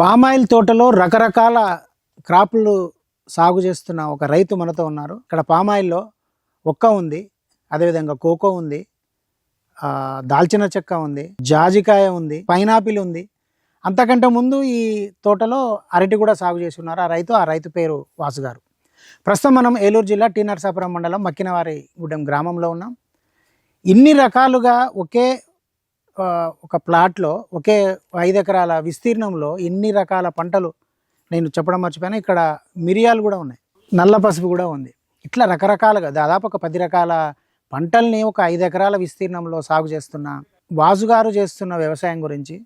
Palm oil తోటలో రకరకాల క్రాపులు సాగు చేస్తున్న ఒక రైతు మనతో ఉన్నారు. ఇక్కడ పామాయిల్లో ఒక్క ఉంది అదేవిధంగా కోకో ఉంది దాల్చిన చెక్క ఉంది జాజికాయ ఉంది పైనాపిల్ ఉంది. అంతకంటే ముందు ఈ తోటలో అరటి కూడా సాగు చేసి ఉన్నారు ఆ రైతు ఆ రైతు పేరు వాసు గారు ప్రస్తుతం మనం ఏలూరు జిల్లా టీ నరసాపురం మండలం మక్కినవారి గూడెం గ్రామంలో ఉన్నాం. ఇన్ని రకాలుగా ఒకే ఒక ప్లాట్లో ఒకే ఐదు ఎకరాల విస్తీర్ణంలో ఎన్ని రకాల పంటలు నేను చెప్పడం మర్చిపోయాను. ఇక్కడ మిరియాలు కూడా ఉన్నాయి. నల్ల పసుపు కూడా ఉంది. ఇట్లా రకరకాలుగా దాదాపు ఒక పది రకాల పంటల్ని ఒక ఐదు ఎకరాల విస్తీర్ణంలో సాగు చేస్తున్న వాజుగారు చేస్తున్న వ్యవసాయం గురించి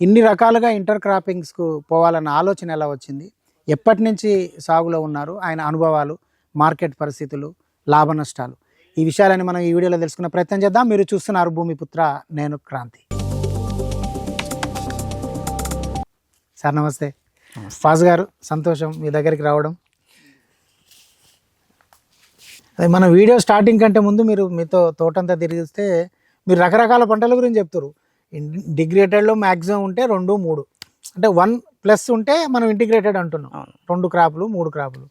ఇన్ని రకాలుగా ఇంటర్ క్రాపింగ్స్కు పోవాలన్న ఆలోచన ఎలా వచ్చింది? ఎప్పటి నుంచి సాగులో ఉన్నారు? ఆయన అనుభవాలు మార్కెట్ పరిస్థితులు లాభ నష్టాలు ఈ విషయాలని మనం ఈ వీడియోలో తెలుసుకునే ప్రయత్నం చేద్దాం. మీరు చూస్తున్నారు భూమిపుత్ర నేను క్రాంతి. సార్ నమస్తే. ఫాజ్ గారు సంతోషం మీ దగ్గరికి రావడం. అదే మన వీడియో స్టార్టింగ్ కంటే ముందు మీరు మీతో తోటంతా తిరిగిస్తే మీరు రకరకాల పంటల గురించి చెప్తారు ఇంటిగ్రేటెడ్లో మ్యాక్సిమం ఉంటే రెండు మూడు. అంటే వన్ ప్లస్ ఉంటే మనం ఇంటిగ్రేటెడ్ అంటున్నాం. రెండు క్రాపులు మూడు క్రాపులు.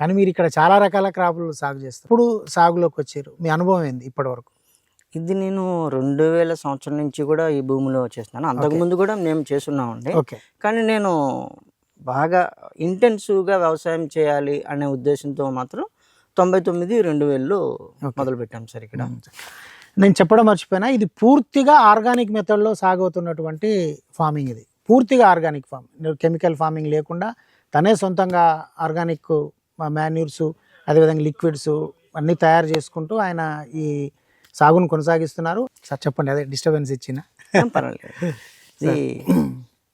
కానీ మీరు ఇక్కడ చాలా రకాల క్రాపులు సాగు చేస్తారు. ఇప్పుడు సాగులోకి వచ్చారు? మీ అనుభవం ఏంది ఇప్పటి వరకు ఇది నేను రెండు వేల సంవత్సరం నుంచి కూడా ఈ భూమిలో చేస్తున్నాను. అంతకుముందు కూడా మేము చేస్తున్నామండి. ఓకే. కానీ నేను బాగా ఇంటెన్సివ్గా వ్యవసాయం చేయాలి అనే ఉద్దేశంతో మాత్రం తొంభై తొమ్మిది రెండు వేలలో మొదలు పెట్టాం సార్ ఇక్కడ. నేను చెప్పడం మర్చిపోయినా ఇది పూర్తిగా ఆర్గానిక్ మెథడ్లో సాగుతున్నటువంటి ఫార్మింగ్ ఇది. పూర్తిగా ఆర్గానిక్ ఫార్మ్ కెమికల్ ఫార్మింగ్ లేకుండా తనే సొంతంగా ఆర్గానిక్ మాన్యూర్స్ అదేవిధంగా లిక్విడ్స్ అన్నీ తయారు చేసుకుంటూ ఆయన ఈ సాగును కొనసాగిస్తున్నారు. సార్ చెప్పండి అదే డిస్టర్బెన్స్ ఇచ్చిన. పర్వాలేదు. ఇది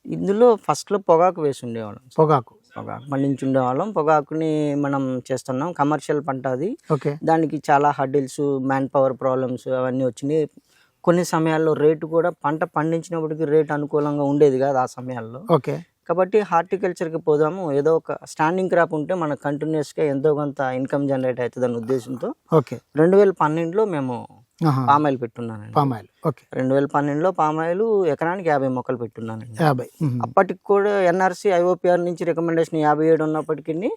ఇందులో ఫస్ట్లో పొగాకు వేసి ఉండేవాళ్ళం. పొగాకు. పొగాకు పండించి ఉండేవాళ్ళం. పొగాకుని మనం చేస్తున్నాం. కమర్షియల్ పంట అది. ఓకే. దానికి చాలా హర్డిల్స్ మ్యాన్ పవర్ ప్రాబ్లమ్స్ అవన్నీ వచ్చినాయి. కొన్ని సమయాల్లో రేటు కూడా పంట పండించినప్పటికీ రేట్ అనుకూలంగా ఉండేది కాదు ఆ సమయాల్లో. ఓకే. కాబట్టి హార్టికల్చర్కి పోదాము. ఏదో ఒక స్టాండింగ్ క్రాప్ ఉంటే మనకు కంటిన్యూస్గా ఎంతో కొంత ఇన్కమ్ జనరేట్ అవుతుంది అనే ఉద్దేశంతో ఓకే. రెండు వేల పన్నెండులో మేము పామాయిల్ పెట్టున్నానండి. పామాయిల్. ఓకే. రెండు వేల పన్నెండులో పామాయిల్ ఎకరానికి యాభై మొక్కలు పెట్టున్నానండి. యాభై. అప్పటికి కూడా ఎన్ఆర్సీ ఐఓపిఆర్ నుంచి రికమెండేషన్ యాభై ఏడు ఉన్నప్పటికీ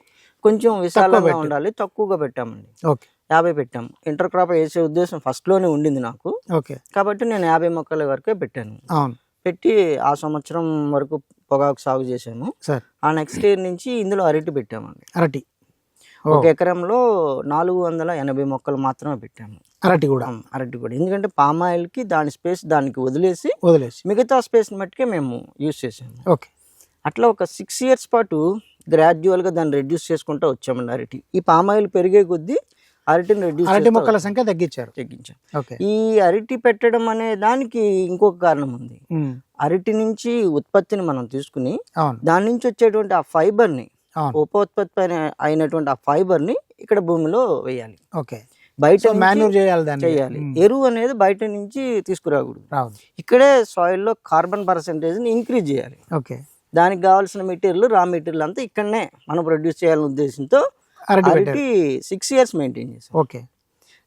కొంచెం విశాలంగా ఉండాలి. తక్కువగా పెట్టామండి. ఓకే. యాభై పెట్టాము ఇంటర్ క్రాప్ వేసే ఉద్దేశం ఫస్ట్లోనే ఉండింది నాకు. ఓకే. కాబట్టి నేను యాభై మొక్కల వరకే పెట్టాను. అవును. పెట్టి ఆ సంవత్సరం వరకు పొగాకు సాగు చేసాము సార్. ఆ నెక్స్ట్ ఇయర్ నుంచి ఇందులో అరటి పెట్టామండి. అరటి. ఒక ఎకరంలో నాలుగు వందల ఎనభై మొక్కలు మాత్రమే పెట్టాము. అరటి కూడా. అరటి కూడా. ఎందుకంటే పామాయిల్కి దాని స్పేస్ దానికి వదిలేసి వదిలేసి. మిగతా స్పేస్ని మట్టుకే మేము యూజ్ చేసాము ఓకే. అట్లా ఒక సిక్స్ ఇయర్స్ పాటు గ్రాడ్యువల్గా దాన్ని రెడ్యూస్ చేసుకుంటూ వచ్చామండి అరటి. ఈ పామాయిల్ పెరిగే కొద్దీ అరటిని రెడ్యూస్ అరటి మొక్కల సంఖ్య తగ్గించారు. తగ్గించాం ఓకే. ఈ అరటి పెట్టడం అనే దానికి ఇంకొక కారణం ఉంది. అరటి నుంచి ఉత్పత్తిని మనం తీసుకుని దాని నుంచి వచ్చేటువంటి ఆ ఫైబర్ని ఉపోత్పత్తి అయిన- అయినటువంటి ఆ ఫైబర్ని ఇక్కడ భూమిలో వేయాలి. ఓకే. బయట మాన్యూర్ చేయాలి దాన్ని. చేయాలి. మ్మ్. ఎరువు అనేది బయట నుంచి తీసుకురాకూడదు. ఇక్కడే సాయిల్లో కార్బన్ పర్సంటేజ్ని ఇంక్రీజ్ చేయాలి. ఓకే. దానికి కావాల్సిన మెటీరియల్ రా మెటీరియల్ అంతా ఇక్కడనే మనం ప్రొడ్యూస్ చేయాలనే ఉద్దేశంతో అరటి పెట్టారు. సిక్స్ ఇయర్స్ మెయింటైన్ చేసాం ఓకే.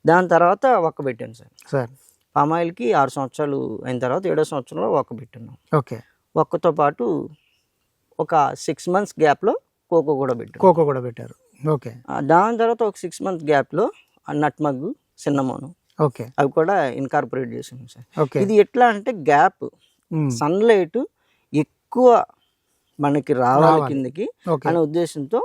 దాని తర్వాత ఒక్క పెట్టాను సార్. సార్. పామాయిల్కి ఆరు సంవత్సరాలు అయిన తర్వాత ఏడో సంవత్సరంలో ఒక్క పెట్టున్నాం ఓకే. ఒక్కతో పాటు ఒక సిక్స్ మంత్స్ గ్యాప్లో కోకో కూడా పెట్టాం కోకో కూడా పెట్టారు. ఓకే. దాని తర్వాత ఒక సిక్స్ మంత్స్ గ్యాప్లో నట్మగ్ సిన్నమోను ఓకే. అవి కూడా ఇన్కార్పొరేట్ చేసాం సార్. ఓకే. ఇది ఎట్లా అంటే గ్యాప్. సన్లైట్ ఎక్కువ మనకి రావాలి. కిందకి అనే ఉద్దేశంతో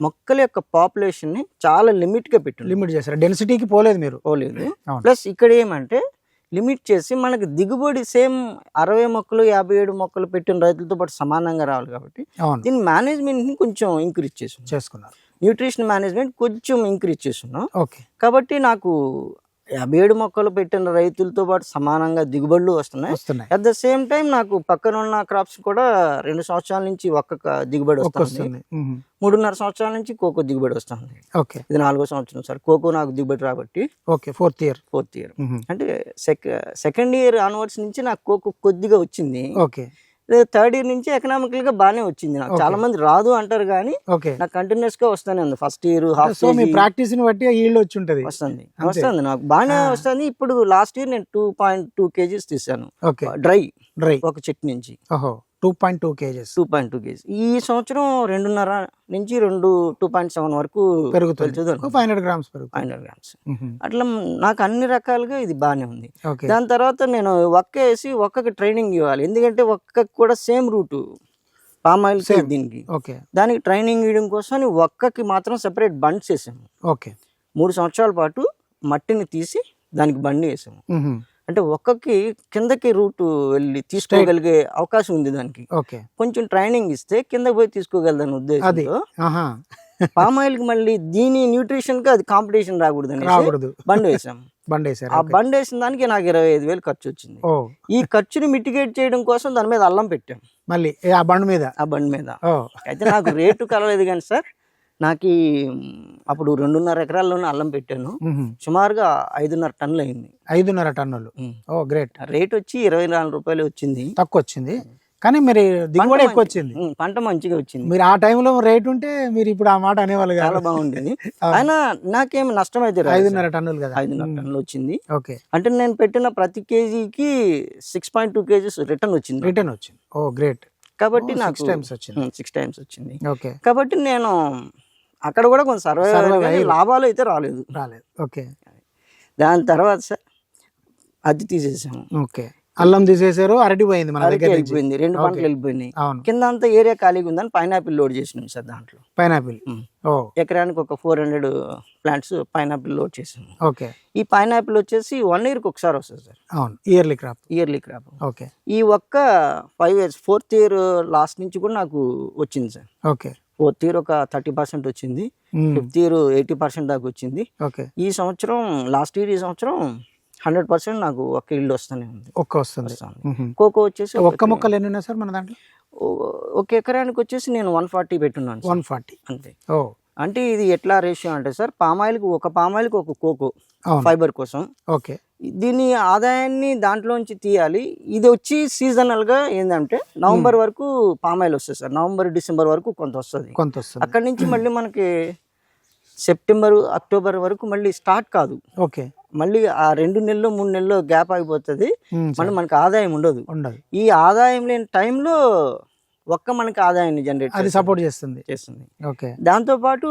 మొక్కల యొక్క పాపులేషన్ని చాలా లిమిట్గా పెట్టింది లిమిట్ చేశారు. డెన్సిటీకి పోలేదు మీరు. పోలేదు. ప్లస్ ఇక్కడ ఏమంటే లిమిట్ చేసి మనకి దిగుబడి సేమ్ అరవై మొక్కలు యాభై ఏడు మొక్కలు పెట్టిన రైతులతో పాటు సమానంగా రావాలి కాబట్టి దీని మేనేజ్మెంట్ని కొంచెం ఇంక్రీజ్ చేస్తున్నాం. చేసుకున్నారు. న్యూట్రిషన్ మేనేజ్మెంట్ కొంచెం ఇంక్రీజ్ చేస్తున్నాం. ఓకే. కాబట్టి నాకు యాభై ఏడు మొక్కలు పెట్టిన రైతులతో పాటు సమానంగా దిగుబడులు వస్తున్నాయి. వస్తున్నాయి. అట్ ద సేమ్ టైం నాకు పక్కన ఉన్న క్రాప్స్ కూడా రెండు సంవత్సరాల నుంచి ఒక్క దిగుబడి వస్తుంది. మూడున్నర సంవత్సరాల నుంచి కోకో దిగుబడి వస్తుంది. ఓకే. ఇది నాలుగో సంవత్సరం సార్. కోకో నాకు దిగుబడి రాబట్టి okay fourth year. Fourth year. అంటే సెక్ సెకండ్ ఇయర్ ఆన్వర్డ్స్ నుంచి నాకు కోకో కొద్దిగా వచ్చింది. ఓకే. థర్డ్ ఇయర్ నుంచి ఎకనామికల్గా బాగానే వచ్చింది నాకు. చాలా మంది రాదు అంటారు కానీ నాకు కంటిన్యూస్గా వస్తానే ఉంది. ఫస్ట్ ఇయర్ హాఫ్ సో మీ ప్రాక్టీస్ని బట్టి ఈల్డ్ వచ్చి ఉంటది. వస్తుంది. వస్తుంది నాకు. బాగానే వస్తుంది. ఇప్పుడు లాస్ట్ ఇయర్ నేను టూ పాయింట్ టూ కేజీస్ తీసాను డ్రై డ్రై ఒక చెట్టు నుంచి. Two point two kgs. Two point two kg ఈ సంవత్సరం రెండున్నర నుంచి రెండు టూ పాయింట్ సెవెన్ వరకు పెరుగుతుంది. ఫైవ్ హండ్రెడ్ గ్రామ్స్ పెరుగుతుంది. హండ్రెడ్ గ్రామ్స్ అట్లా నాకు అన్ని రకాలుగా ఇది బాగానే ఉంది. దాని తర్వాత నేను ఒక్క వేసి ఒక్కకి ట్రైనింగ్ ఇవ్వాలి. ఎందుకంటే ఒక్కకి కూడా సేమ్ రూటు పామ్ ఆయిల్. దీనికి. ఓకే. దానికి ట్రైనింగ్ ఇవ్వడం కోసం ఒక్కకి మాత్రం సెపరేట్ బండ్స్ వేసాము ఓకే. మూడు సంవత్సరాల పాటు మట్టిని తీసి దానికి బండి వేసాము. అంటే ఒక్కకి కిందకి రూట్ వెళ్ళి తీసుకోగలిగే అవకాశం ఉంది దానికి. ఓకే. కొంచెం ట్రైనింగ్ ఇస్తే కింద పోయి తీసుకోగలదని ఉద్దేశంతో ఆహా. పామ్ ఆయిల్కి మళ్ళీ దీని న్యూట్రిషన్కి అది కాంపిటీషన్ రాకూడదని రాకూడదు. బండి వేసాం. బండి వేసారు. ఆ బండి వేసిన దానికి నాకు ఇరవై ఐదు వేలు ఖర్చు వచ్చింది. ఈ ఖర్చుని మిటిగేట్ చేయడం కోసం దాని మీద అల్లం పెట్టాం. మళ్ళీ ఆ బండి మీద? ఆ బండి మీద. అయితే నాకు రేటు కలలేదు కానీ సార్ నాకు అప్పుడు రెండున్నర ఎకరాల్లోనే అల్లం పెట్టాను. సుమారుగా ఐదున్నర టన్నులు అయింది ఐదున్నర టన్నులు. ఓ గ్రేట్. రేట్ వచ్చి ఇరవై నాలుగు రూపాయలు వచ్చింది. తక్కువ వచ్చింది కానీ మీరు దిగుబడి ఎక్కువ వచ్చింది పంట మంచిగా వచ్చింది. మీరు ఆ టైంలో రేట్ ఉంటే మీరు ఇప్పుడు ఆ మాట అనేవాళ్ళు చాలా బాగుండేది. అయినా నాకేం నష్టం అయితే. ఐదున్నర టన్నులు కదా. ఐదున్నర టన్నులు వచ్చింది. ఓకే. అంటే నేను పెట్టిన ప్రతి కేజీకి six point two kgs return వచ్చింది. రిటర్న్ వచ్చింది. Oh great. కాబట్టి నాకు times వచ్చింది. సిక్స్ టైమ్స్ వచ్చింది. ఓకే. కాబట్టి నేను అక్కడ కూడా కొంచెం సర్వే. లాభాలు అయితే రాలేదు. రాలేదు. ఓకే. దాని తర్వాత సార్ అది తీసేసాము. ఓకే. అల్లం తీసేశారు అరటి పోయింది మన దగ్గర వెళ్ళిపోయింది. రెండు. పంటలు వెళ్ళిపోయినాయి. కింద అంతా ఏరియా ఖాళీగా ఉందని పైనాపిల్ లోడ్ చేసినాం సార్ దాంట్లో. పైనాపిల్. ఎకరానికి ఒక four hundred plants pineapple load చేసాము ఓకే. ఈ పైనాపిల్ వచ్చేసి వన్ ఇయర్కి ఒకసారి వస్తుంది సార్. అవును. Yearly crop. Yearly crop. Okay. ఈ ఒక్క five years fourth year last నుంచి కూడా నాకు వచ్చింది సార్. ఓకే. ఫోర్త్ ఇయర్ ఒక థర్టీ పర్సెంట్ వచ్చింది. ఫిఫ్త్ ఇయర్ ఎయిటీ పర్సెంట్ దాకా వచ్చింది. ఓకే. ఈ సంవత్సరం లాస్ట్ ఇయర్ ఈ సంవత్సరం హండ్రెడ్ పర్సెంట్ నాకు ఒక ఇల్లు వస్తూనే ఉంది. ఒక్క వస్తుంది. కోకో వచ్చేసి ఒక్క మొక్కలు ఎన్ని ఉన్నాయి సార్ మన దాంట్లో? ఒక ఎకరానికి వచ్చేసి నేను వన్ ఫార్టీ పెట్టున్నాను. One forty. అంతే. ఓ. అంటే ఇది ఎట్లా రేషియో అంటే సార్ పామాయిల్కి ఒక పామాయిల్కి ఒక కోకో ఫైబర్ కోసం. ఓకే. దీని ఆదాయాన్ని దాంట్లోంచి తీయాలి. ఇది వచ్చి సీజనల్గా ఏంటంటే నవంబర్ వరకు పామాయిల్ వస్తుంది సార్. నవంబర్ డిసెంబర్ వరకు కొంత వస్తుంది. కొంత వస్తుంది. అక్కడి నుంచి మళ్ళీ మనకి సెప్టెంబర్ అక్టోబర్ వరకు మళ్ళీ స్టార్ట్ కాదు. ఓకే. మళ్ళీ ఆ రెండు నెలలు మూడు నెలలు గ్యాప్ అయిపోతుంది మళ్ళీ. మనకి ఆదాయం ఉండదు. ఉండదు. ఈ ఆదాయం లేని టైంలో ఒక్క మనకి ఆదాయాన్ని జనరేట్ అది సపోర్ట్ చేస్తుంది. చేస్తుంది. ఓకే. దాంతో పాటు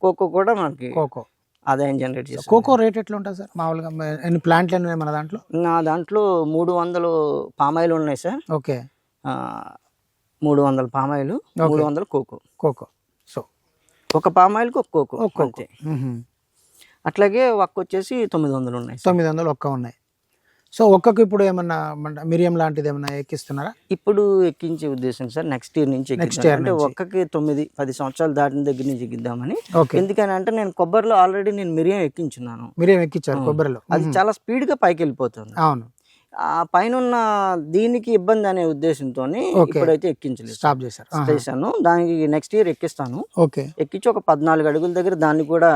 కోకో కూడా మనకి కోకో. ఆదాయం జనరేట్ చేస్తుంది కోకో రేట్ ఎట్లా ఉంటుంది సార్? మామూలుగా ఎన్ని ప్లాంట్లు ఎన్ని ఉన్నాయి మన దాంట్లో? నా దాంట్లో మూడు వందలు పామాయిల్ ఉన్నాయి సార్. ఓకే. మూడు వందల పామాయిల్ మూడు వందల కోకో కోకో సో ఒక పామాయిల్కి ఒక కోకో. అంతే. అట్లాగే ఒక్క వచ్చేసి తొమ్మిది వందలు ఉన్నాయి. తొమ్మిది వందలు ఒక్క ఉన్నాయి. సో ఒక్కకు ఇప్పుడు ఏమన్నా మన మిరియం లాంటిది ఏమన్నా ఎక్కిస్తున్నారా ఇప్పుడు ఎక్కించే ఉద్దేశం సార్ నెక్స్ట్ ఇయర్ నుంచి ఎక్కిద్దాం. year అంటే. ఒక్కకి తొమ్మిది పది సంవత్సరాలు దాటిన దగ్గర నుంచి ఎక్కిద్దామని ఎందుకని అంటే నేను కొబ్బరిలో ఆల్రెడీ నేను మిరియం ఎక్కించున్నాను మిరియం ఎక్కించారు ఆ. కొబ్బరిలో అది. చాలా స్పీడ్గా పైకి వెళ్ళిపోతుంది అవును ఆ పైన ఉన్న దీనికి ఇబ్బంది అనే ఉద్దేశంతో. ఇప్పుడైతే ఎక్కించలేదు స్టాప్ ఆహా. చేశాను దానికి నెక్స్ట్ ఇయర్ ఎక్కిస్తాను ఓకే ఎక్కించి ఒక పద్నాలుగు అడుగుల దగ్గర దాన్ని కూడా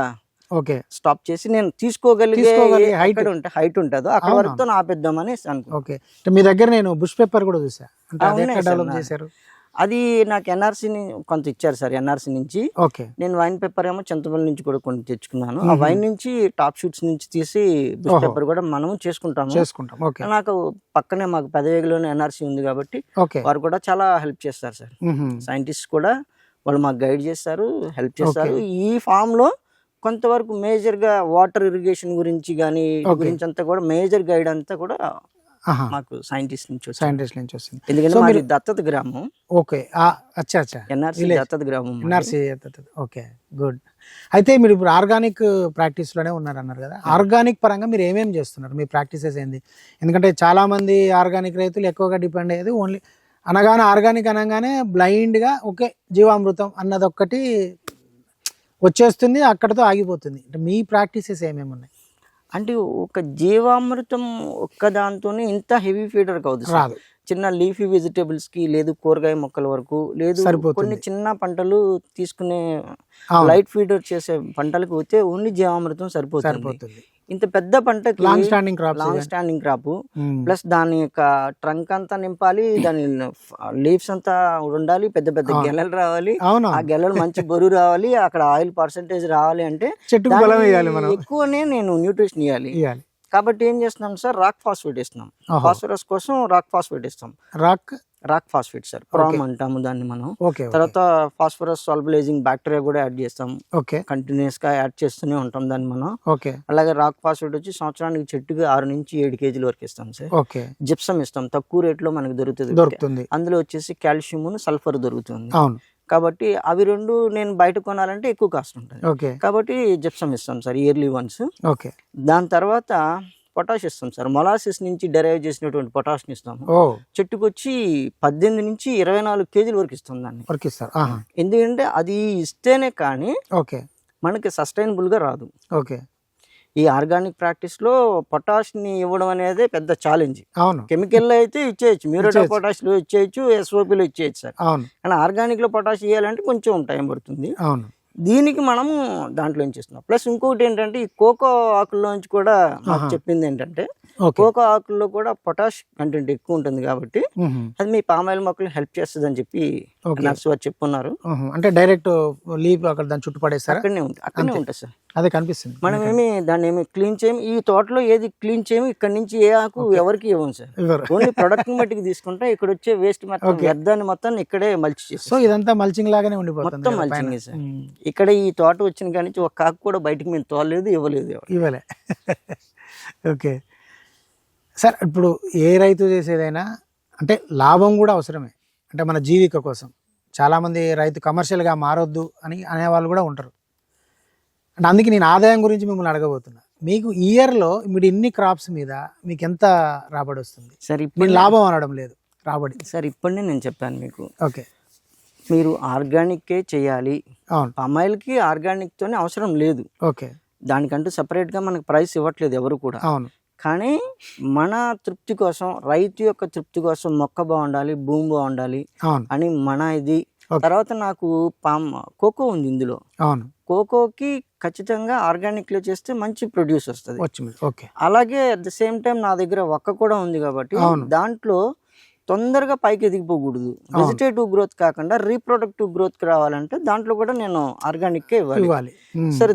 ఓకే. స్టాప్ చేసి నేను తీసుకోగలిగే. ఎక్కడ ఉంటే హైట్ ఉంటుందో. అక్కడ? వరకు ఆపేద్దామని ఓకే. మీ దగ్గర నేను బుష్ పేపర్ కూడా చూసా. చేశారు? అది నాకు ఎన్ఆర్సీ కొంత ఇచ్చారు సార్ ఎన్ఆర్సీ నుంచి. ఓకే. నేను వైన్ పేపర్ ఏమో చింతపల్లి నుంచి కూడా కొన్ని తెచ్చుకున్నాను. ఆ వైన్ నుంచి టాప్ షూట్స్ నుంచి తీసి బుష్. పేపర్ కూడా మనము చేసుకుంటాము. చేసుకుంటాం. ఓకే. నాకు పక్కనే మాకు పెదవేగిలోనే ఎన్ఆర్సీ ఉంది కాబట్టి వారు కూడా చాలా హెల్ప్ చేస్తారు సార్. సైంటిస్ట్ కూడా వాళ్ళు మాకు గైడ్ చేస్తారు హెల్ప్ చేస్తారు. ఈ ఫామ్లో కొంతవరకు మేజర్గా వాటర్ ఇరిగేషన్ గురించి కానీ. గురించి అంతా కూడా మేజర్ గైడ్ అంతా కూడా మాకు సైంటిస్ట్ నుంచి సైంటిస్ట్ నుంచి వస్తుంది. ఎందుకంటే మీరు- దత్తత గ్రామం. ఓకే. అచ్చా అచ్చా. ఎన్ఆర్సీ. దత్తత గ్రామం. NRC okay good. అయితే మీరు ఇప్పుడు ఆర్గానిక్ ప్రాక్టీస్లోనే ఉన్నారు అన్నారు కదా ఆర్గానిక్ పరంగా మీరు ఏమేమి చేస్తున్నారు? మీ ప్రాక్టీసెస్ ఏంది? ఎందుకంటే చాలా మంది ఆర్గానిక్ రైతులు ఎక్కువగా డిపెండ్ అయ్యేది ఓన్లీ అనగానే ఆర్గానిక్ అనగానే blind గా ఒకే జీవామృతం అన్నది ఒక్కటి వచ్చేస్తుంది అక్కడతో ఆగిపోతుంది. అంటే మీ ప్రాక్టీసెస్ ఏమేమి ఉన్నాయి? అంటే ఒక జీవామృతం ఒక్క దాంతోనే ఇంత హెవీ ఫీడర్ కావద్దు. రాదు. చిన్న లీఫీ వెజిటేబుల్స్కి లేదు కూరగాయ మొక్కల వరకు లేదు. కొన్ని చిన్న పంటలు తీసుకునే లైట్ ఫీడర్ చేసే పంటలకు పోతే ఓన్లీ జీవామృతం సరిపోతుంది. సరిపోతుంది. ఇంత పెద్ద పంటకి long standing crops long standing crop plus దాని యొక్క ట్రంక్ అంతా నింపాలి దాని లీవ్స్ అంతా ఉండాలి పెద్ద పెద్ద. గెలలు రావాలి ఆ గెలలు మంచి బరువు రావాలి అక్కడ ఆయిల్ పర్సంటేజ్ రావాలి అంటే ఎక్కువనే నేను న్యూట్రిషన్ ఇవ్వాలి కాబట్టి ఏం చేస్తున్నాం సార్? రాక్ ఫాస్ఫేట్ ఇస్తున్నాం. ఫాస్ఫరస్ కోసం రాక్ ఫాస్ఫేట్ ఇస్తాం rock? Rock phosphate sir. PROM అంటాము దాన్ని మనం. ఓకే తర్వాత ఫాస్ఫరస్ సాల్బులైజింగ్ బ్యాక్టీరియా కూడా యాడ్ చేస్తాం. ఓకే. కంటిన్యూస్గా యాడ్ చేస్తూనే ఉంటాం దాన్ని మనం. ఓకే. అలాగే రాక్ ఫాస్ఫేట్ వచ్చి సంవత్సరానికి చెట్టుకి ఆరు నుంచి ఏడు కేజీల వరకు ఇస్తాం సార్. ఓకే. జిప్సం ఇస్తాం తక్కువ రేట్లో మనకి దొరుకుతుంది. దొరుకుతుంది. అందులో వచ్చేసి కాల్షియం సల్ఫర్ దొరుకుతుంది. అవును. కాబట్టి అవి రెండు నేను బయట కొనాలంటే ఎక్కువ కాస్ట్ ఉంటుంది. ఓకే. కాబట్టి జిప్సం ఇస్తాం సార్ ఇయర్లీ వన్స్ ఓకే. దాని తర్వాత పొటాష్ ఇస్తాం సార్. మొలాసిస్ నుంచి డెరైవ్ చేసినటువంటి పొటాష్ని ఇస్తాము. చెట్టుకు వచ్చి పద్దెనిమిది నుంచి ఇరవై నాలుగు కేజీల వరకు ఇస్తాం దాన్ని. వర్క్ ఇస్తారు. ఎందుకంటే అది ఇస్తేనే కానీ ఓకే. మనకి సస్టైనబుల్గా రాదు. ఓకే. ఈ ఆర్గానిక్ ప్రాక్టీస్లో పొటాష్ని ఇవ్వడం అనేది పెద్ద ఛాలెంజ్. అవును. కెమికల్లో అయితే ఇచ్చేయచ్చు. మ్యూరేట్ ఇచ్చేయచ్చు. పొటాష్లో ఇచ్చేయచ్చు ఎస్ఓపిలో ఇచ్చేయచ్చు సార్. అవును. కానీ ఆర్గానిక్లో పొటాష్ ఇవ్వాలంటే కొంచెం టైం పడుతుంది. అవును. దీనికి మనము దాంట్లో నుంచి ఇస్తున్నాం ప్లస్ ఇంకొకటి ఏంటంటే ఈ కోకో ఆకుల్లోంచి కూడా మాకు. చెప్పింది ఏంటంటే కోకో ఆకుల్లో కూడా పొటాష్ కంటెంట్ ఎక్కువ ఉంటుంది కాబట్టి. అది మీ పామాయిల్ మొక్కలు హెల్ప్ చేస్తుంది అని చెప్పి నర్సు వారు చెప్పున్నారు. అంటే డైరెక్ట్ లీవ్ అక్కడ దాని చుట్టూ పడేస్తారా? అక్కడనే ఉంది. అక్కడనే. ఉంటుంది సార్. అదే కనిపిస్తుంది. మనం ఏమి దాన్ని ఏమి క్లీన్ చేయము? ఈ తోటలో ఏది క్లీన్ చేయము? ఇక్కడ నుంచి ఏ ఆకు ఎవరికి ఇవ్వం సార్. ఓన్లీ ప్రొడక్ట్ మట్టికి తీసుకుంటే ఇక్కడ వచ్చే వేస్ట్ మొత్తం. వ్యర్థాన్ని మొత్తం ఇక్కడే మల్చి సో ఇదంతా మల్చింగ్ లాగానే ఉండిపోతుంది మొత్తం. మల్చింగే సార్. ఇక్కడ ఈ తోట వచ్చిన కాడి నుంచి ఒక ఆకు కూడా బయటికి మేము తోలలేదు ఇవ్వలేదు. ఇవ్వలే. ఓకే. సార్ ఇప్పుడు ఏ రైతు చేసేదైనా అంటే లాభం కూడా అవసరమే. అంటే మన జీవిక కోసం. చాలామంది రైతు కమర్షియల్గా మారొద్దు అని అనేవాళ్ళు కూడా ఉంటారు. అంటే అందుకే నేను ఆదాయం గురించి మిమ్మల్ని అడగబోతున్నా. మీకు ఇయర్లో మీరు ఇన్ని క్రాప్స్ మీద మీకు ఎంత రాబడి వస్తుంది? సార్ ఇప్పుడు లాభం అనడం లేదు రాబడి. సార్ ఇప్పుడే నేను చెప్పాను మీకు. ఓకే. మీరు ఆర్గానిక్కే చేయాలి. అవును. పామాయిల్కి ఆర్గానిక్తోనే అవసరం లేదు. ఓకే. దానికంటూ సపరేట్గా మనకు ప్రైస్ ఇవ్వట్లేదు ఎవరు కూడా. అవును. కానీ మన తృప్తి కోసం రైతు యొక్క తృప్తి కోసం మొక్క బాగుండాలి భూమి బాగుండాలి అని మన ఇది. తర్వాత నాకు పామ్ కోకో ఉంది ఇందులో. అవును. కోకోకి ఖచ్చితంగా ఆర్గానిక్లో చేస్తే మంచి ప్రొడ్యూస్ వస్తుంది. వచ్చింది ఓకే. అలాగే అట్ ద సేమ్ టైం నా దగ్గర ఒక్క కూడా ఉంది కాబట్టి. దాంట్లో తొందరగా పైకి ఎదిగిపోకూడదు. వెజిటేటివ్ గ్రోత్ కాకుండా రీప్రొడక్టివ్ గ్రోత్ రావాలంటే దాంట్లో కూడా నేను ఆర్గానిక్కే ఇవ్వాలి. సరే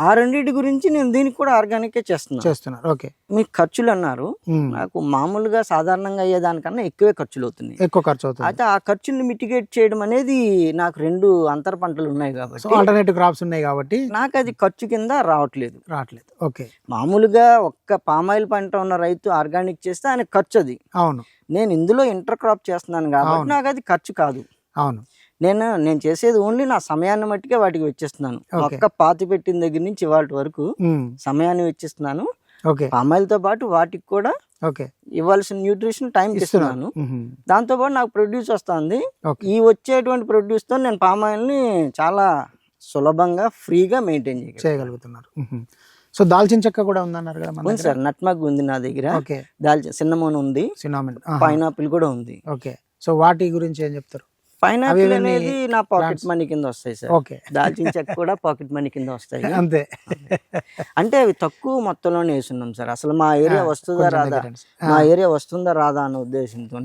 ఆ రెండింటి గురించి నేను దీనికి కూడా ఆర్గానిక్కే చేస్తున్నాను. చేస్తున్నారు. ఓకే. మీ ఖర్చులు అన్నారు. నాకు మామూలుగా సాధారణంగా అయ్యేదానికన్నా ఎక్కువే ఖర్చులు అవుతున్నాయి. ఎక్కువ ఖర్చు అవుతుంది. అయితే ఆ ఖర్చుని మిటిగేట్ చేయడం అనేది నాకు రెండు అంతర పంటలు ఉన్నాయి కాబట్టి ఆల్టర్నేటివ్ క్రాప్స్ ఉన్నాయి కాబట్టి నాకు అది ఖర్చు కింద రావట్లేదు. రావట్లేదు. ఓకే. మామూలుగా ఒక్క పామాయిల్ పంట ఉన్న రైతు ఆర్గానిక్ చేస్తే ఆయన ఖర్చు అది. అవును. నేను ఇందులో ఇంటర్ క్రాప్ చేస్తున్నాను కాబట్టి. నాకు అది ఖర్చు కాదు. అవును. నేను నేను చేసేది ఓన్లీ నా సమయాన్ని మట్టికే వాటికి వెచ్చిస్తున్నాను. ఒక్క పాతి పెట్టిన దగ్గర నుంచి ఇవాళ వరకు. సమయాన్ని వెచ్చిస్తున్నాను. ఓకే. పామాయిల్తో పాటు వాటికి కూడా ఓకే. ఇవ్వాల్సిన న్యూట్రిషన్ టైం ఇస్తున్నాను. దాంతో పాటు నాకు ప్రొడ్యూస్ వస్తుంది. ఈ వచ్చేటువంటి produce తో నేను పామాయిల్ని చాలా సులభంగా ఫ్రీగా మెయింటైన్ చేయగలుగుతున్నారు. సో దాల్చిన చెక్క కూడా ఉందన్నారు కదా ఉంది? సార్. నట్మగ్ ఉంది నా దగ్గర. ఓకే. దాల్చిన సిన్నమోన్ ఉంది. పైనాపిల్ కూడా ఉంది. ఓకే. సో వాటి గురించి ఏం చెప్తారు? పైనాపిల్ అనేది నా పాకెట్? మనీ కింద వస్తాయి సార్. ఓకే. దాల్చిన చెక్క కూడా పాకెట్ మనీ కింద వస్తాయి. అంతే. అంటే అవి తక్కువ మొత్తంలోనే వేసున్నాం సార్. అసలు మా ఏరియా వస్తుందా రాదా? మా ఏరియా వస్తుందా రాదా అన్న ఉద్దేశంతో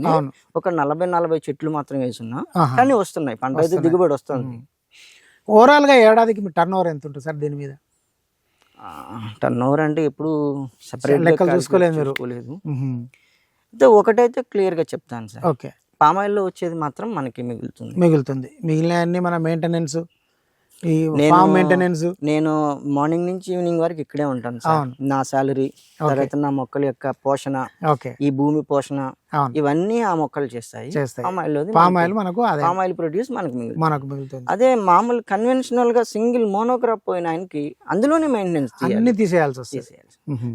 ఒక నలభై నలభై చెట్లు మాత్రం వేసున్నా. కానీ వస్తున్నాయి. పంట అయితే. దిగుబడి వస్తుంది. ఓవరాల్గా ఏడాదికి మీ టర్న్ ఓవర్ ఎంత ఉంటుంది సార్ దీని మీద? టర్న్ ఓవర్ అంటే ఎప్పుడు సపరేట్ లెక్కలు చూసుకోలేదు ఒకటైతే క్లియర్గా చెప్తాను సార్. ఓకే. పామాయిల్లో వచ్చేది మాత్రం మనకి మిగులుతుంది. మిగులుతుంది. మిగిలిన అన్ని మన మెయింటెనెన్స్ ఫామ్ మెయింటెనెన్స్ నేను మార్నింగ్ నుంచి ఈవినింగ్ వరకు ఇక్కడే ఉంటాను సార్. నా సాలరీ తర్వాత నా మొక్కల యొక్క పోషణ ఈ భూమి పోషణ ఇవన్నీ ఆ మొక్కలు చేస్తాయి. పామ్ ఆయిల్ మనకు ప్రొడ్యూస్ మనకు మనకు మిగులుతుంది. అదే మామూలు కన్వెన్షనల్గా సింగిల్ మోనోక్రాప్ పోయిన ఆయనకి అందులోనే మెయింటెనెన్స్ అన్ని తీసేయాల్సి వస్తుంది.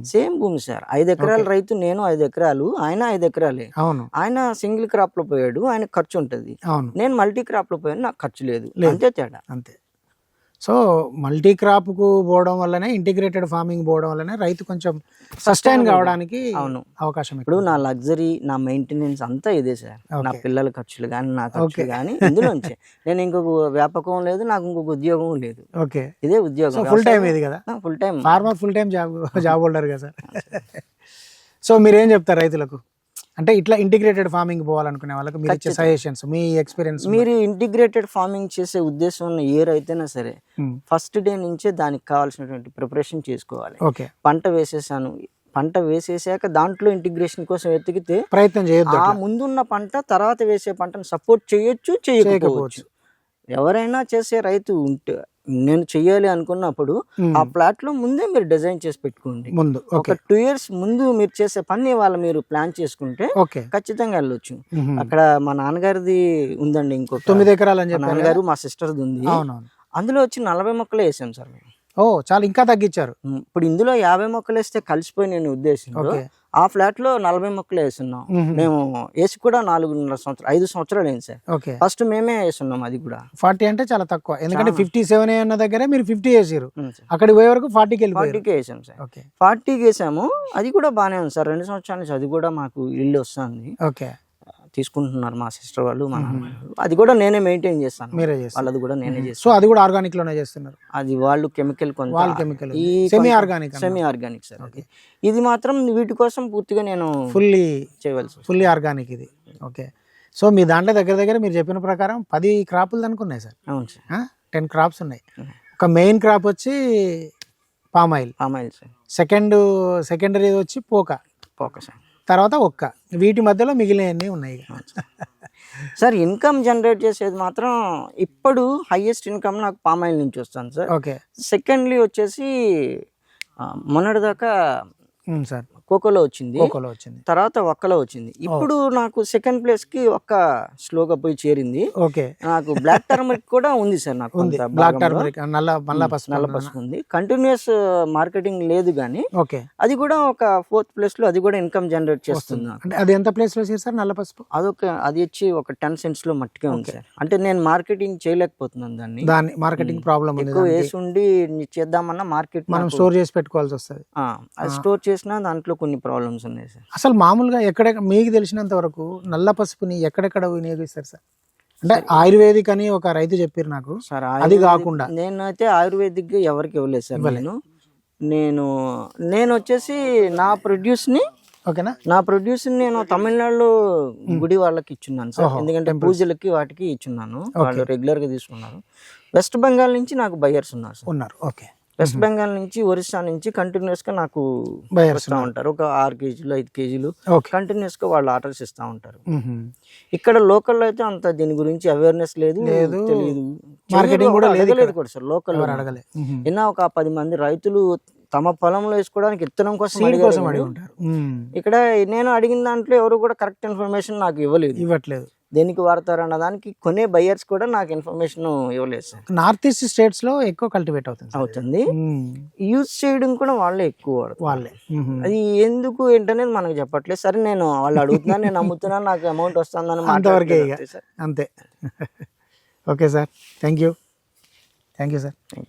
సేమ్ భూమి సార్. ఐదు ఎకరాల రైతు నేను ఐదు ఎకరాలు ఆయన ఐదు ఎకరాలే. అవును. ఆయన సింగిల్ క్రాప్లో పోయాడు ఆయన ఖర్చు ఉంటది. నేను మల్టీ క్రాప్లో పోయాను నాకు ఖర్చు లేదు. లేదు. అంతే తేడా. అంతే. సో మల్టీ క్రాప్కు పోవడం వల్లనే ఇంటిగ్రేటెడ్ ఫార్మింగ్ పోవడం వల్లనే రైతు కొంచెం సస్టైన్ కావడానికి అవును. అవకాశం ఇప్పుడు నా లగ్జరీ నా మెయింటెనెన్స్ అంతా ఇదే సార్. నా. పిల్లల ఖర్చులు కానీ నా ఖర్చులు. కానీ ఇందులోంచే. నేను ఇంకొక వ్యాపకం లేదు నాకు ఇంకొక ఉద్యోగం లేదు. ఓకే. ఇదే ఉద్యోగం. ఫుల్ టైం ఇది కదా? Full time farmer full time job job holder కదా సార్. సో మీరేం చెప్తారు రైతులకు? అంటే ఇట్లా ఇంటిగ్రేటెడ్ ఫార్మింగ్ పోవాలనుకునే వాళ్ళకి మీరు ఇచ్చే సజెషన్స్ మీ ఎక్స్పీరియన్స్ మీరు ఇంటిగ్రేటెడ్ ఫార్మింగ్ చేసే ఉద్దేశం ఉన్న రైతైనా సరే ఫస్ట్ డే నుంచే దానికి కావాల్సినటువంటి ప్రిపరేషన్ చేసుకోవాలి. ఓకే పంట వేసేసాను. పంట వేసేసాక దాంట్లో ఇంటిగ్రేషన్ కోసం వెతికితే ప్రయత్నం చేయొద్దు ఆ ముందున్న పంట తర్వాత వేసే పంటను సపోర్ట్ చేయొచ్చు చేయకపోవచ్చు. ఎవరైనా చేసే రైతు ఉంటే నేను చెయ్యాలి అనుకున్నప్పుడు. ఆ ప్లాట్లో ముందే మీరు డిజైన్ చేసి పెట్టుకోండి. ముందు ఒక టూ ఇయర్స్ ముందు మీరు చేసే పని వాళ్ళు మీరు ప్లాన్ చేసుకుంటే ఖచ్చితంగా వెళ్ళొచ్చు. అక్కడ మా నాన్నగారిది ఉందండి ఇంకొక తొమ్మిది ఎకరాలు అని నాన్నగారు మా సిస్టర్ది ఉంది. అందులో వచ్చి నలభై మొక్కలు వేసాం సార్ మేము. ఓ చాలా ఇంకా తగ్గించారు. ఇప్పుడు ఇందులో యాభై మొక్కలు వేస్తే కలిసిపోయి నేను ఉద్దేశంతో ఓకే. ఆ ఫ్లాట్లో నలభై మొక్కలు వేస్తున్నాం మ్మ్. వేసి కూడా నాలుగున్నర సంవత్సరాలు ఐదు సంవత్సరాలు అయింది సార్. ఓకే. ఫస్ట్ మేమే వేస్తున్నాం అది కూడా. ఫార్టీ అంటే చాలా తక్కువ. ఎందుకంటే ఫిఫ్టీ సెవెన్ ఉన్న దగ్గరే మీరు ఫిఫ్టీ వేసారు. అక్కడికి పోయే వరకు ఫార్టీకి వెళ్ళిపోయారు. ఫార్టీకే వేసాం సార్. ఓకే. ఫార్టీకి వేసాము. అది కూడా బాగానే ఉంది సార్. రెండు సంవత్సరాల నుంచి అది కూడా మాకు ఇల్లు వస్తుంది. ఓకే. తీసుకుంటున్నారు మా సిస్టర్ వాళ్ళు మా నాన్న వాళ్ళు. అది కూడా నేనే మెయింటైన్ చేస్తాను. మీరే చేస్తారు. వాళ్ళది కూడా నేనే చేస్తాను. సో అది కూడా ఆర్గానిక్లోనే చేస్తున్నారు? అది వాళ్ళు కెమికల్ కొంత వాళ్ళు కెమికల్ ఈ semi organic semi organic sir అది. ఇది మాత్రం వీటి కోసం పూర్తిగా నేను ఫుల్లీ చేయవలసి వస్తుంది. ఫుల్లీ ఆర్గానిక్ ఇది. ఓకే సో మీ దాంట్లో దగ్గర దగ్గర మీరు చెప్పిన ప్రకారం పది క్రాపులు అనుకున్నాయి సార్. అవును సార్. టెన్ క్రాప్స్ ఉన్నాయి. ఒక మెయిన్ క్రాప్ వచ్చి palm oil palm oil sir second secondary వచ్చి పోక. Focus sir. తర్వాత ఒక్క. వీటి మధ్యలో మిగిలినవన్నీ ఉన్నాయి. సార్ ఇన్కమ్ జనరేట్ చేసేది మాత్రం ఇప్పుడు హైయెస్ట్ ఇన్కమ్ నాకు పామ్ ఆయిల్ నుంచి వస్తాను సార్. ఓకే. సెకండ్లీ వచ్చేసి మొన్నటిదాకా సార్. కోకోలో వచ్చింది. కోకోలో వచ్చింది. తర్వాత ఒక్కలో వచ్చింది. ఇప్పుడు నాకు సెకండ్ ప్లేస్కి ఒక్క స్లోగా పోయి చేరింది. ఓకే. నాకు బ్లాక్ టర్మరిక్ కూడా ఉంది సార్ నాకు బ్లాక్. టర్మరిక్ నల్ల నల్ల పసుపు నల్ల పసుపు ఉంది. కంటిన్యూస్ మార్కెటింగ్ లేదు కానీ ఓకే. అది కూడా ఒక ఫోర్త్ ప్లేస్లో అది కూడా ఇన్కమ్ జనరేట్ చేస్తుంది. అంటే అది ఎంత ప్లేస్లో సార్ నల్ల పసుపు? అదొక అది వచ్చి ఒక టెన్ సెంట్స్లో మట్టుకే ఉంది సార్. అంటే నేను మార్కెటింగ్ చేయలేకపోతున్నాను దాన్ని. దాని మార్కెటింగ్ ప్రాబ్లం ఎక్కువ. వేసి ఉండి చేద్దామన్నా మార్కెట్ మనం స్టోర్ చేసి పెట్టుకోవాల్సి వస్తుంది. అది స్టోర్ చేసినా దాంట్లో కొన్ని ప్రాబ్లమ్స్ ఉన్నాయి సార్. అసలు మామూలుగా ఎక్కడ మీకు తెలిసినంత వరకు నల్ల పసుపుని ఎక్కడెక్కడ వినియోగిస్తారు సార్? అంటే ఆయుర్వేదిక్ అని ఒక రైతు చెప్పారు నాకు. సార్ అది కాకుండా. నేనైతే ఆయుర్వేదిక్ ఎవరికి ఇవ్వలేదు సార్ నేను. నేను నేను వచ్చేసి నా ప్రొడ్యూస్ని ఓకేనా? నా ప్రొడ్యూస్ నేను తమిళనాడులో గుడి వాళ్ళకి ఇచ్చున్నాను సార్. ఎందుకంటే పూజలకి వాటికి ఇచ్చున్నాను. వాళ్ళు రెగ్యులర్గా తీసుకున్నారు. వెస్ట్ బెంగాల్ నుంచి నాకు బయర్స్ ఉన్నారు సార్. ఉన్నారు. ఓకే. వెస్ట్ బెంగాల్ నుంచి ఒరిస్సా నుంచి కంటిన్యూస్గా నాకు వస్తూ ఉంటారు. ఒక ఆరు కేజీలు ఐదు కేజీలు కంటిన్యూస్గా వాళ్ళు ఆర్డర్స్ ఇస్తూ ఉంటారు. ఇక్కడ లోకల్ అయితే అంత దీని గురించి అవేర్నెస్ లేదు తెలియదు Marketing కూడా లేదు లేదు కూడా సార్ లోకల్ నిన్న ఒక పది మంది రైతులు తమ పొలంలో వేసుకోవడానికి ఇత్తనం కోసం కోసం అడిగి ఉంటారు. ఇక్కడ నేను అడిగిన దాంట్లో ఎవరు కూడా కరెక్ట్ ఇన్ఫర్మేషన్ నాకు ఇవ్వలేదు. ఇవ్వట్లేదు. దేనికి వాడతారు అన్న దానికి కొనే బయర్స్ కూడా నాకు ఇన్ఫర్మేషన్ ఇవ్వలేదు సార్. నార్త్ ఈస్ట్ స్టేట్స్లో ఎక్కువ కల్టివేట్ అవుతుంది. అవుతుంది. యూజ్ చేయడం కూడా వాళ్ళే ఎక్కువ వాళ్ళే. మ్మ్. అది ఎందుకు ఏంటనేది మనకు చెప్పట్లేదు. సరే నేను వాళ్ళు అడుగుతున్నాను నేను అమ్ముతున్నాను నాకు అమౌంట్ వస్తుందని అంతవరకే అంతే okay sir thank you thank you sir thank you